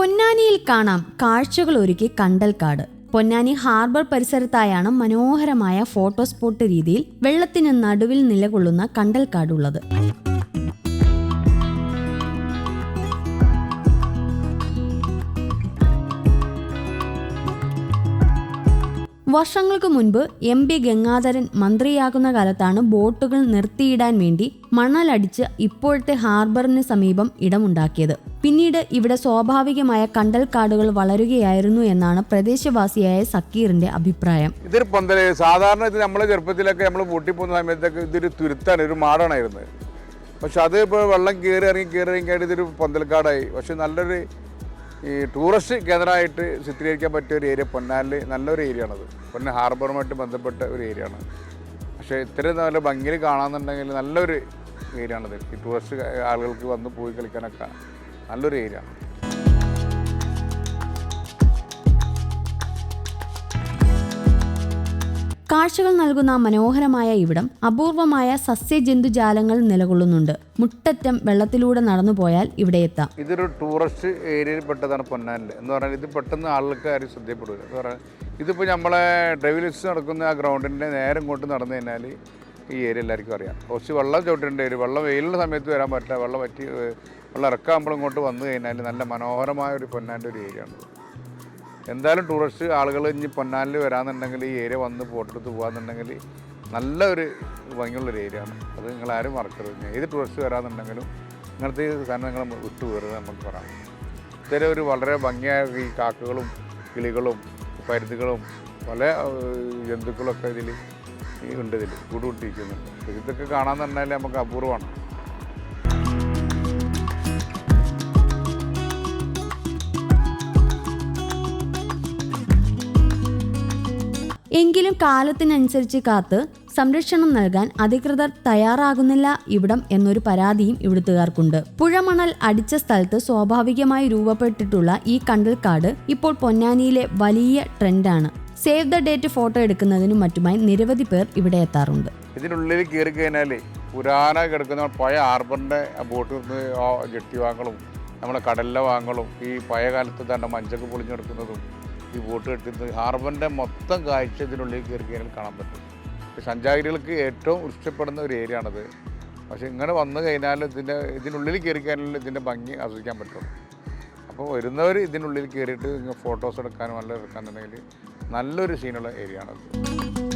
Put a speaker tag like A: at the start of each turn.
A: പൊന്നാനിയിൽ കാണാം കാഴ്ചകൾ ഒരുക്കി കണ്ടൽക്കാട്. പൊന്നാനി ഹാർബർ പരിസരത്തായാണ് മനോഹരമായ ഫോട്ടോ സ്പോട്ട് രീതിയിൽ വെള്ളത്തിന് നടുവിൽ നിലകൊള്ളുന്ന കണ്ടൽക്കാടുള്ളത്. വർഷങ്ങൾക്ക് മുൻപ് എം പി ഗംഗാധരൻ മന്ത്രിയാകുന്ന കാലത്താണ് ബോട്ടുകൾ നിർത്തിയിടാൻ വേണ്ടി മണലടിച്ച് ഇപ്പോഴത്തെ ഹാർബറിന് സമീപം ഇടമുണ്ടാക്കിയത്. പിന്നീട് ഇവിടെ സ്വാഭാവികമായ കണ്ടൽക്കാടുകൾ വളരുകയായിരുന്നു എന്നാണ് പ്രദേശവാസിയായ സക്കീറിന്റെ അഭിപ്രായം.
B: ഇതൊരു പന്തൽ സാധാരണ ഇത് നമ്മളെ ചെറുപ്പത്തിലൊക്കെ നമ്മൾ പൊട്ടിപ്പോകുന്ന സമയത്തൊക്കെ ഇതൊരു തുരുത്താണ് ഒരു മാടാണായിരുന്നത് പക്ഷെ അത് ഇപ്പോൾ വെള്ളം കയറി ഇറങ്ങി കയറി ഇറങ്ങി ആയിട്ട് ഇതൊരു പന്തൽക്കാടായി. പക്ഷെ നല്ലൊരു ഈ ടൂറിസ്റ്റ് കേന്ദ്രമായിട്ട് ചിത്രീകരിക്കാൻ പറ്റിയ ഒരു ഏരിയ പൊന്നാലിൽ നല്ലൊരു ഏരിയ ആണത്. പൊന്ന ഹാർബറുമായിട്ട് ബന്ധപ്പെട്ട ഒരു ഏരിയ ആണ്. പക്ഷേ ഇത്രയും നല്ല ഭംഗിയിൽ കാണാമെന്നുണ്ടെങ്കിൽ നല്ലൊരു ഏരിയ ആണത്. ഈ ടൂറിസ്റ്റ് ആളുകൾക്ക് വന്ന് പോയി കളിക്കാനൊക്കെ നല്ലൊരു ഏരിയ ആണ്.
A: കാഴ്ചകൾ നൽകുന്ന മനോഹരമായ ഇവിടം അപൂർവമായ സസ്യജന്തുജാലങ്ങൾ നിലകൊള്ളുന്നുണ്ട്. മുട്ടറ്റം വെള്ളത്തിലൂടെ നടന്നു പോയാൽ ഇവിടെ എത്താം.
B: ഇതൊരു ടൂറിസ്റ്റ് ഏരിയയിൽ പെട്ടതാണ് പൊന്നാനിൽ. എന്ന് പറഞ്ഞാൽ ഇത് പെട്ടെന്ന് ആൾക്കാർ ശ്രദ്ധപ്പെടില്ല എന്ന് പറഞ്ഞാൽ ഇതിപ്പോൾ നമ്മളെ ഡ്രൈവിലിസ്റ്റ് നടക്കുന്ന ആ ഗ്രൗണ്ടിന്റെ നേരം ഇങ്ങോട്ട് നടന്നു കഴിഞ്ഞാൽ ഈ ഏരിയ എല്ലാവർക്കും അറിയാം. കുറച്ച് വെള്ളം ചവിട്ടേണ്ടി വരും. വെള്ളം വെയിലുള്ള സമയത്ത് വരാൻ പറ്റില്ല. വെള്ളം പറ്റി വെള്ളം ഇറക്കാകുമ്പോൾ ഇങ്ങോട്ട് വന്നു കഴിഞ്ഞാൽ നല്ല മനോഹരമായ ഒരു പൊന്നാന്റെ ഒരു ഏരിയ ആണ്. എന്തായാലും ടൂറിസ്റ്റ് ആളുകൾ ഇനി പൊന്നാനിൽ വരാമെന്നുണ്ടെങ്കിൽ ഈ ഏരിയ വന്ന് ഫോട്ടോ എടുത്ത് പോകാമെന്നുണ്ടെങ്കിൽ നല്ല ഒരു ഭംഗിയുള്ളൊരു ഏരിയ ആണ്. അത് നിങ്ങൾ ആരും മറക്കരുത് ഏത് ടൂറിസ്റ്റ് വരാമെന്നുണ്ടെങ്കിലും ഇങ്ങനത്തെ സാധനം നിങ്ങൾ വിട്ടു വരുന്നത് നമുക്ക് പറയാം. ഇത്തരം ഒരു വളരെ ഭംഗിയായ ഈ കാക്കകളും കിളികളും പരുത്തുകളും പല ജന്തുക്കളൊക്കെ ഇതിൽ ഉണ്ട് ഇതിൽ കൂടുകൂട്ടിയിരിക്കുന്നുണ്ട് ഇതൊക്കെ കാണാമെന്നുണ്ടെങ്കിൽ നമുക്ക് അപൂർവമാണ്.
A: എങ്കിലും കാലത്തിനനുസരിച്ച് കാത്ത് സംരക്ഷണം നൽകാൻ അധികൃതർ തയ്യാറാകുന്നില്ല ഇവിടം എന്നൊരു പരാതിയും ഇവിടുത്തുകാർക്കുണ്ട്. പുഴമണൽ അടിച്ച സ്ഥലത്ത് സ്വാഭാവികമായി രൂപപ്പെട്ടിട്ടുള്ള ഈ കണ്ടൽക്കാട് ഇപ്പോൾ പൊന്നാനിയിലെ വലിയ ട്രെൻഡാണ്. സേവ് ദ ഡേറ്റ് ഫോട്ടോ എടുക്കുന്നതിനും മറ്റുമായി നിരവധി പേർ ഇവിടെ എത്താറുണ്ട്.
B: ഇതിനുള്ളിൽ കയറി കഴിഞ്ഞാൽ പുരാന കിടക്കുന്ന പഴയ ഹാർബറിന്റെ ബോട്ട് ജെട്ടി വാങ്ങലും നമ്മുടെ കടലിലെ വാങ്ങലും ഈ പഴയ കാലത്ത് തന്നെ മഞ്ചൊക്കെ പൊളിഞ്ഞു കിടക്കുന്നതും ഈ ബോട്ട് കെട്ടുന്നത് ഹാർബറിന്റെ മൊത്തം കാഴ്ച ഇതിനുള്ളിൽ കയറി കഴിഞ്ഞാൽ കാണാൻ പറ്റും. സഞ്ചാരികൾക്ക് ഏറ്റവും ഇഷ്ടപ്പെടുന്ന ഒരു ഏരിയ ആണത് പക്ഷെ ഇങ്ങനെ വന്നു കഴിഞ്ഞാൽ ഇതിന്റെ ഇതിനുള്ളിൽ കയറി കഴിഞ്ഞാൽ ഇതിന്റെ ഭംഗി ആസ്വദിക്കാൻ പറ്റും അപ്പോൾ വരുന്നവർ ഇതിനുള്ളിൽ കയറിയിട്ട് ഫോട്ടോസ് എടുക്കാനും നല്ല എടുക്കാന്നുണ്ടെങ്കിൽ നല്ലൊരു സീനുള്ള ഏരിയ ആണത്